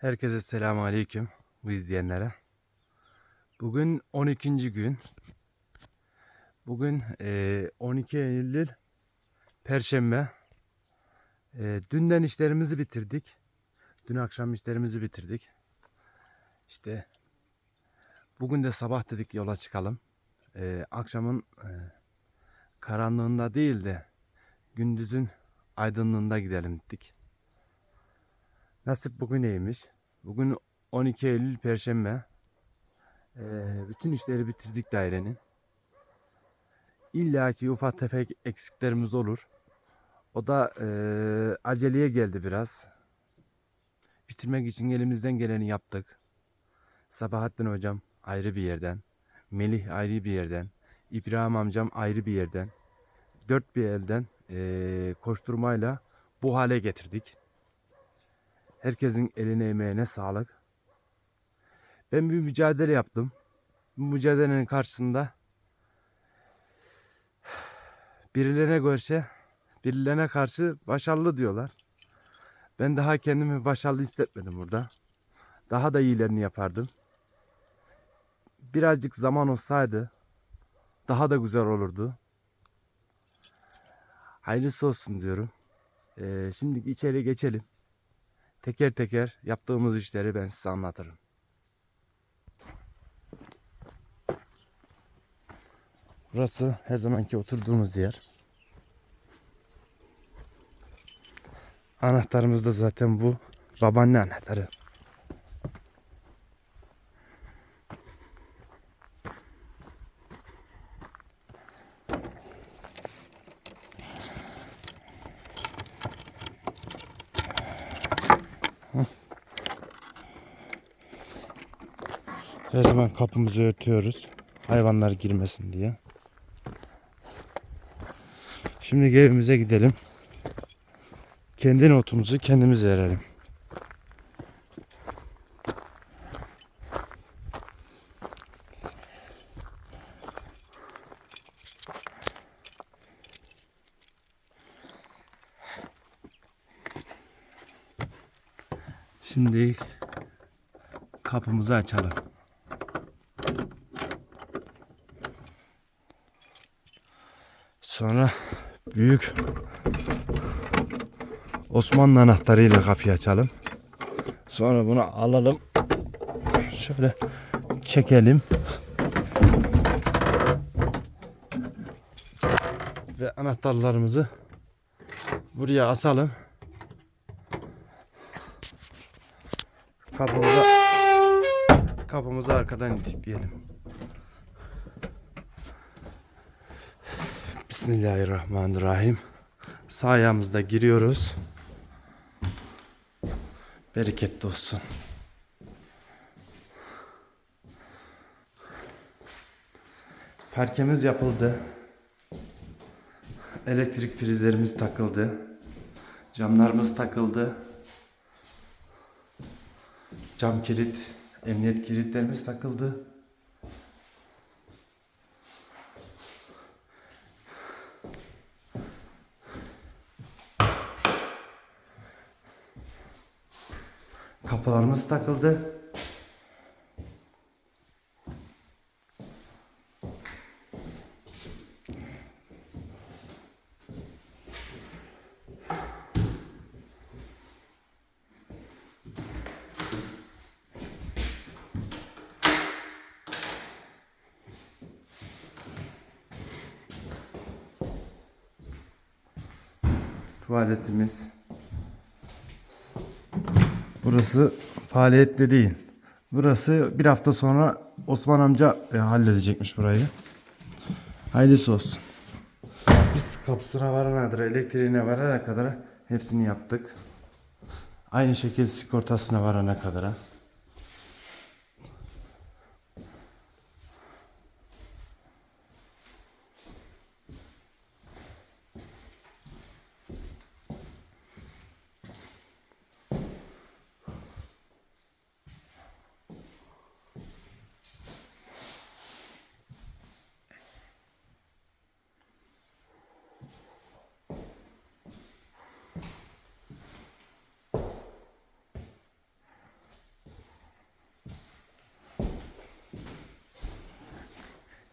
Herkese selamun aleyküm bu izleyenlere. Bugün 12. gün. Bugün eee, 12 Eylül Perşembe. Eee, dünden işlerimizi bitirdik. Dün akşam işlerimizi bitirdik. İşte bugün de sabah dedik yola çıkalım. Eee, akşamın karanlığında değil de gündüzün aydınlığında gidelim dedik. Nasip bugün neymiş? Bugün 12 Eylül Perşembe. Ee, bütün işleri bitirdik dairenin. İlla ki ufak tefek eksiklerimiz olur. O da eee, aceleye geldi biraz. Bitirmek için elimizden geleni yaptık. Sabahattin hocam ayrı bir yerden. Melih ayrı bir yerden. İbrahim amcam ayrı bir yerden. Dört bir elden eee, koşturmayla bu hale getirdik. Herkesin eline emeğine sağlık. Ben bir mücadele yaptım. Bu mücadelenin karşısında birilerine görse birilerine karşı başarılı diyorlar. Ben daha kendimi başarılı hissetmedim burada. Daha da iyilerini yapardım. Birazcık zaman olsaydı daha da güzel olurdu. Hayırlısı olsun diyorum. Ee, şimdi içeri geçelim. Teker teker yaptığımız işleri ben size anlatırım. Burası her zamanki oturduğumuz yer. Anahtarımız da zaten bu. Babaanne anahtarı. Her zaman kapımızı örtüyoruz. Hayvanlar girmesin diye. Şimdi evimize gidelim. Kendi notumuzu kendimiz verelim. Şimdi kapımızı açalım. Sonra büyük Osmanlı anahtarıyla kapıyı açalım. Sonra bunu alalım. Şöyle çekelim. Ve anahtarlarımızı buraya asalım. Kapımızı kapımızı arkadan itikleyelim. Bismillahirrahmanirrahim. Sağ ayağımızda giriyoruz. Bereketli olsun. Parkemiz yapıldı. Elektrik prizlerimiz takıldı. Camlarımız takıldı. Cam kilit, emniyet kilitlerimiz takıldı. Takıldı. Tuvaletimiz. Burası faaliyette değil. Burası bir hafta sonra Osman amca e, halledecekmiş burayı. Hayırlısı olsun. Biz kapısına varana kadar, elektriğine varana kadar hepsini yaptık. Aynı şekilde sigortasına varana kadar.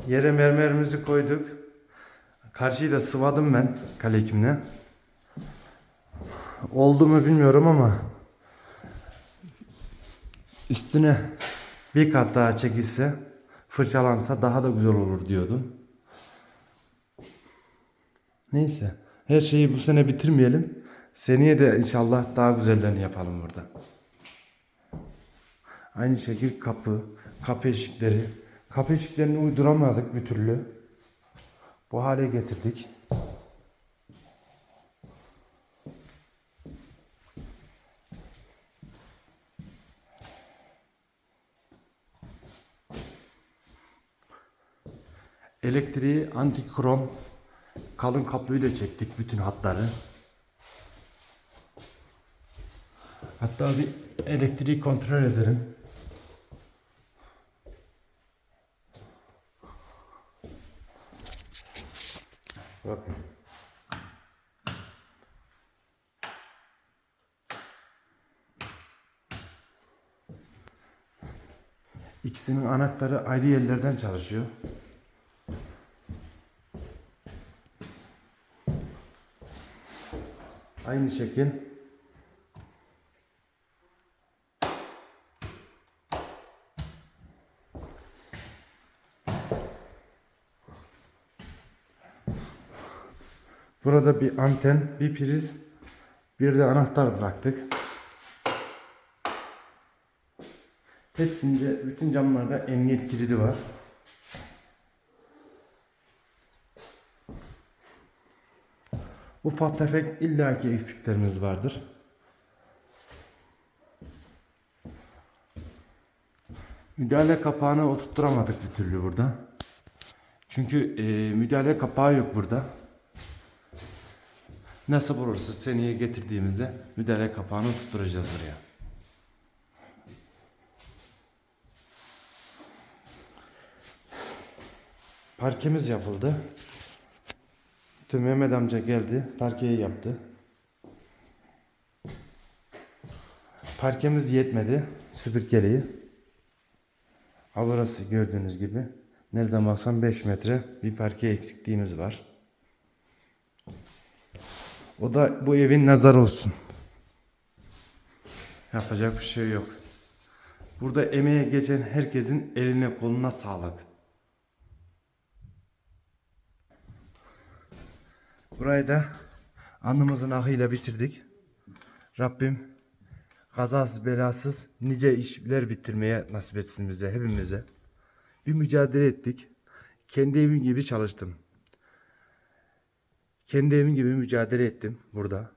Yere mermerimizi koyduk. Karşıyı da sıvadım ben kalekimle. Oldu mu bilmiyorum ama üstüne bir kat daha çekilse fırçalansa daha da güzel olur diyordum. Neyse her şeyi bu sene bitirmeyelim. Seneye de inşallah daha güzellerini yapalım burada. Aynı şekilde kapı, kapı eşikleri. Kapı eşiklerini uyduramadık bir türlü. Bu hale getirdik. Elektriği antikrom kalın kaplıyla çektik bütün hatları. Hatta bir elektriği kontrol edelim. Bakın. İkisinin anahtarı ayrı yerlerden çalışıyor. Aynı şekil Burada bir anten, bir priz, bir de anahtar bıraktık. Hepsinde, bütün camlarda emniyet kilidi var. Ufak tefek illaki eksiklerimiz vardır. Müdahale kapağını oturtturamadık bir türlü burada. Çünkü e, müdahale kapağı yok burada. Nasıl olursa seneye getirdiğimizde müdahale kapağını tutturacağız buraya. Parkemiz yapıldı. Tüm Mehmet amca geldi, parkeyi yaptı. Parkemiz yetmedi, süpürgeliği. Burası gördüğünüz gibi. Nereden baksan 5 metre bir parke eksikliğimiz var. O da bu evin nazarı olsun. Yapacak bir şey yok. Burada emeğe geçen herkesin eline koluna sağlık. Burayı da alnımızın akıyla bitirdik. Rabbim kazasız belasız nice işler bitirmeye nasip etsin bize hepimize. Bir mücadele ettik. Kendi evim gibi çalıştım. Kendi evim gibi mücadele ettim burada.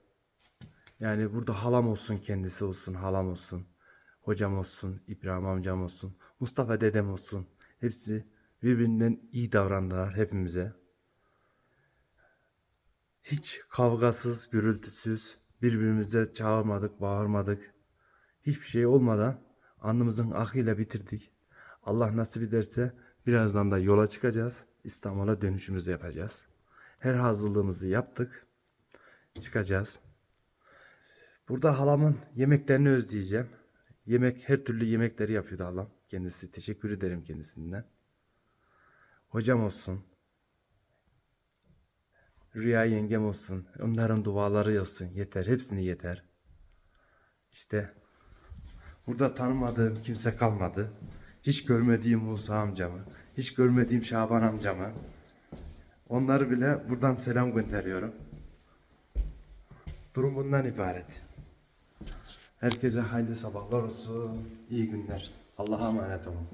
Yani burada halam olsun, kendisi olsun, halam olsun, hocam olsun, İbrahim amcam olsun, Mustafa dedem olsun. Hepsi birbirinden iyi davrandılar hepimize. Hiç kavgasız, gürültüsüz, birbirimize çağırmadık, bağırmadık. Hiçbir şey olmadan alnımızın akıyla bitirdik. Allah nasip ederse birazdan da yola çıkacağız. İstanbul'a dönüşümüzü yapacağız. Her hazırlığımızı yaptık. Çıkacağız. Burada halamın yemeklerini özleyeceğim. Yemek, her türlü yemekleri yapıyordu halam. Kendisi. Teşekkür ederim kendisinden. Hocam olsun. Rüya yengem olsun. Onların duaları olsun. Yeter. Hepsini yeter. İşte burada tanımadığım kimse kalmadı. Hiç görmediğim Musa amcamı, hiç görmediğim Şaban amcamı. Onları bile buradan selam gönderiyorum. Durum bundan ibaret. Herkese hayırlı sabahlar olsun. İyi günler. Allah'a emanet olun.